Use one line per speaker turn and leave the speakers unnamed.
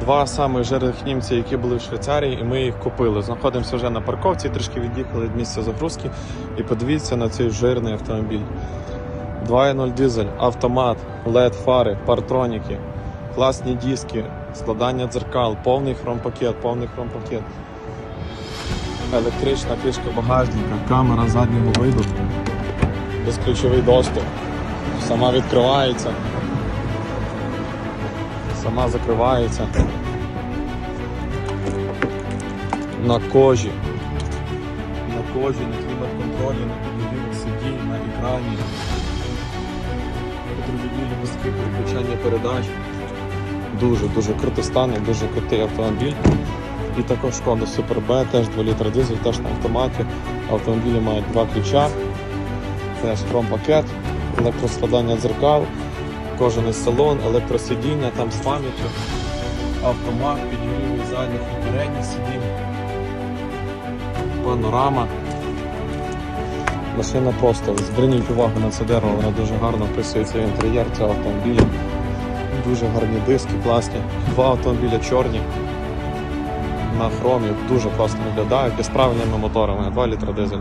Два самих жирних німці, які були в Швейцарії, і ми їх купили. Знаходимося вже на парковці, трішки від'їхали від місця загрузки. І подивіться на цей жирний автомобіль. 2.0 дизель, автомат, LED фари, партроніки, класні диски, складання дзеркал, повний хромпакет, повний хромпакет. Електрична кришка багажника, камера заднього виду, безключовий доступ. Сама відкривається. Сама закривається. На кожі. На кожі, на клімат-контролі, на підігрівах сидінь, на екрані. Підробітні мозки, переключання передач. Дуже дуже круто стане, дуже крутий автомобіль. І також шкода Super B, теж 2 літра дизель, теж на автоматі. Автомобілі мають два ключа, теж хром-пакет, електроскладання дзеркал, кожаний салон, електросидіння, там з пам'яттю, автомат, підігрівів задніх і передніх сидінь, панорама. Машина просто зверніть увагу на це дерево, воно дуже гарно вписується в інтер'єр цього автомобіля. Дуже гарні диски, класні. Два автомобіля чорні на хромі, дуже класно виглядають і з правильними моторами, 2 літра дизель.